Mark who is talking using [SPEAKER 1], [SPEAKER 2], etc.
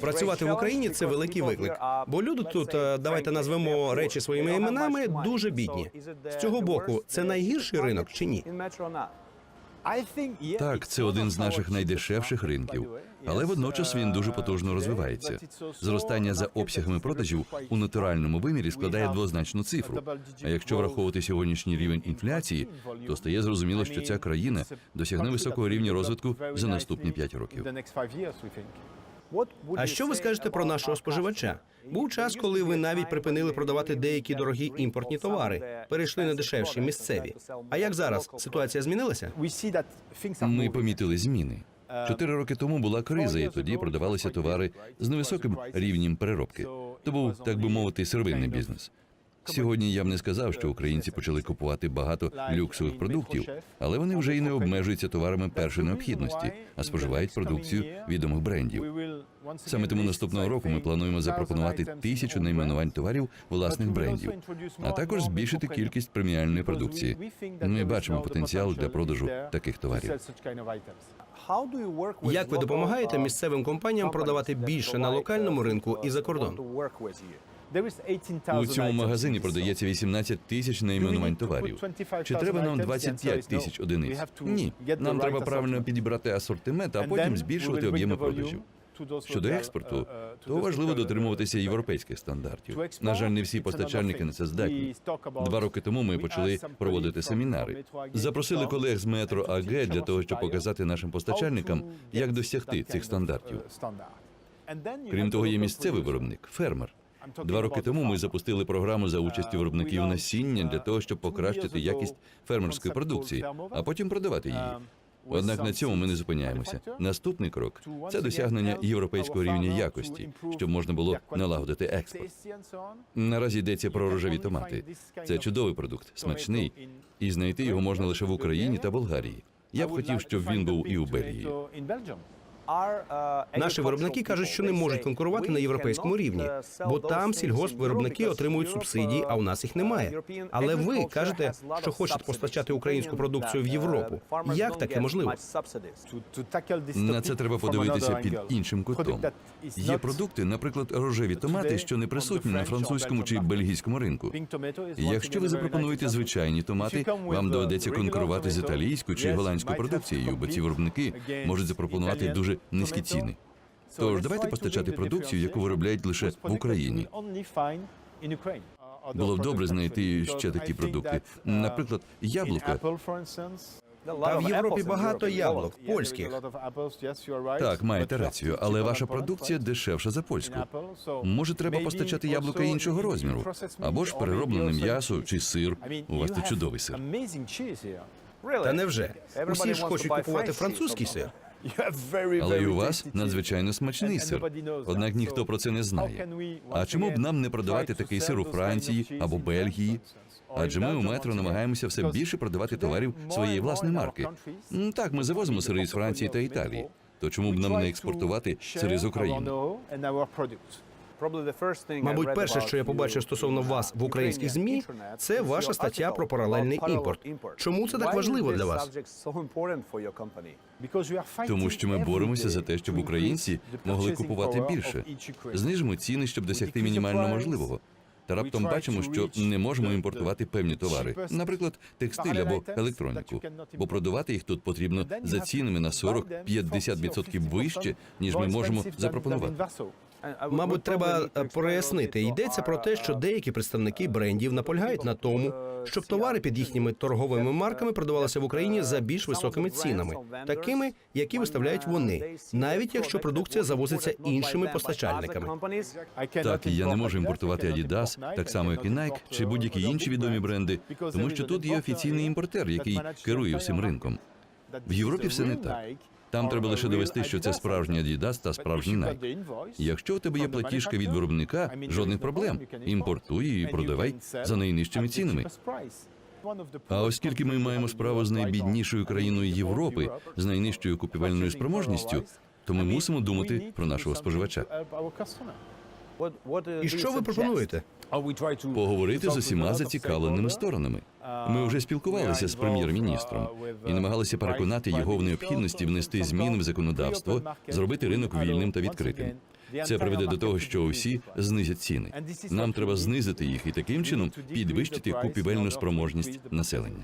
[SPEAKER 1] Працювати в Україні це великий виклик, бо люди тут, е, давайте назвемо речі своїми іменами, дуже бідні. З цього боку, це найгірший ринок чи ні?
[SPEAKER 2] Так, це один з наших найдешевших ринків, але водночас він дуже потужно розвивається. Зростання за обсягами продажів у натуральному вимірі складає двозначну цифру. А якщо враховувати сьогоднішній рівень інфляції, то стає зрозуміло, що ця країна досягне високого рівня розвитку за наступні 5 років.
[SPEAKER 1] А що ви скажете про нашого споживача? Був час, коли ви навіть припинили продавати деякі дорогі імпортні товари, перейшли на дешевші місцеві. А як зараз ситуація змінилася?
[SPEAKER 2] Ми помітили зміни. Чотири роки тому була криза, і тоді продавалися товари з невисоким рівнем переробки. То був, так би мовити, сировинний бізнес. Сьогодні я б не сказав, що українці почали купувати багато люксових продуктів, але вони вже і не обмежуються товарами першої необхідності, а споживають продукцію відомих брендів. Саме тому наступного року ми плануємо запропонувати тисячу найменувань товарів власних брендів, а також збільшити кількість преміальної продукції. Ми бачимо потенціал для продажу таких товарів.
[SPEAKER 1] Як ви допомагаєте місцевим компаніям продавати більше на локальному ринку і за кордон?
[SPEAKER 2] У цьому магазині продається 18 тисяч найменувань товарів. Чи треба нам 25 тисяч одиниць? Ні, нам треба правильно підібрати асортимент, а потім збільшувати об'єми продажів. Щодо експорту, то важливо дотримуватися європейських стандартів. На жаль, не всі постачальники на це здатні. Два роки тому ми почали проводити семінари. Запросили колег з метро АГ для того, щоб показати нашим постачальникам, як досягти цих стандартів. Крім того, є місцевий виробник, фермер. Два роки тому ми запустили програму за участю виробників насіння для того, щоб покращити якість фермерської продукції, а потім продавати її. Однак на цьому ми не зупиняємося. Наступний крок це досягнення європейського рівня якості, щоб можна було налагодити експорт. Наразі йдеться про рожеві томати. Це чудовий продукт, смачний, і знайти його можна лише в Україні та Болгарії. Я б хотів, щоб він був і у Бельгії.
[SPEAKER 1] Наші виробники кажуть, що не можуть конкурувати на європейському рівні, бо там сільгоспвиробники отримують субсидії, а у нас їх немає. Але ви кажете, що хочете постачати українську продукцію в Європу. Як таке можливо?
[SPEAKER 2] На це треба подивитися під іншим кутом. Є продукти, наприклад, рожеві томати, що не присутні на французькому чи бельгійському ринку. Якщо ви запропонуєте звичайні томати, вам доведеться конкурувати з італійською чи голландською продукцією, бо ці виробники можуть запропонувати дуже низькі ціни. Тож давайте постачати продукцію, яку виробляють лише в Україні. Було б добре знайти ще такі продукти. Наприклад, яблука.
[SPEAKER 1] Та в Європі багато яблук, польських.
[SPEAKER 2] Так, маєте рацію, але ваша продукція дешевша за польську. Може, треба постачати яблука іншого розміру, або ж перероблене м'ясо чи сир. У вас тут чудовий сир.
[SPEAKER 1] Та невже? Усі ж хочуть купувати французький сир.
[SPEAKER 2] Але і у вас надзвичайно смачний сир. Однак ніхто про це не знає. А чому б нам не продавати такий сир у Франції або Бельгії? Адже ми у метро намагаємося все більше продавати товарів своєї власної марки. Так, ми завозимо сири з Франції та Італії. То чому б нам не експортувати сири з України?
[SPEAKER 1] Мабуть, перше, що я побачив стосовно вас в українських змі, це ваша стаття про паралельний імпорт. Чому це так важливо для вас?
[SPEAKER 2] Тому що ми боремося за те, щоб українці могли купувати більше. Знижимо ціни, щоб досягти мінімально можливого. Та раптом бачимо, що не можемо імпортувати певні товари, наприклад, текстиль або електроніку. Бо продавати їх тут потрібно за цінами на 40-50% вище, ніж ми можемо запропонувати.
[SPEAKER 1] Мабуть, треба е, прояснити. Йдеться про те, що деякі представники брендів наполягають на тому, щоб товари під їхніми торговими марками продавалися в Україні за більш високими цінами, такими, які виставляють вони, навіть якщо продукція завозиться іншими постачальниками.
[SPEAKER 2] Так, я не можу імпортувати Adidas, так само як і Nike, чи будь-які інші відомі бренди, тому що тут є офіційний імпортер, який керує всім ринком. В Європі все не так. Там треба лише довести, що це справжній Adidas та справжній Nike. Якщо у тебе є платіжка від виробника, жодних проблем. Імпортуй і продавай за найнижчими цінами. А оскільки ми маємо справу з найбіднішою країною Європи, з найнижчою купівельною спроможністю, то ми мусимо думати про нашого споживача.
[SPEAKER 1] І що ви пропонуєте?
[SPEAKER 2] Поговорити з усіма зацікавленими сторонами. Ми вже спілкувалися з прем'єр-міністром і намагалися переконати його в необхідності внести зміни в законодавство, зробити ринок вільним та відкритим. Це приведе до того, що усі знизять ціни. Нам треба знизити їх і таким чином підвищити купівельну спроможність населення.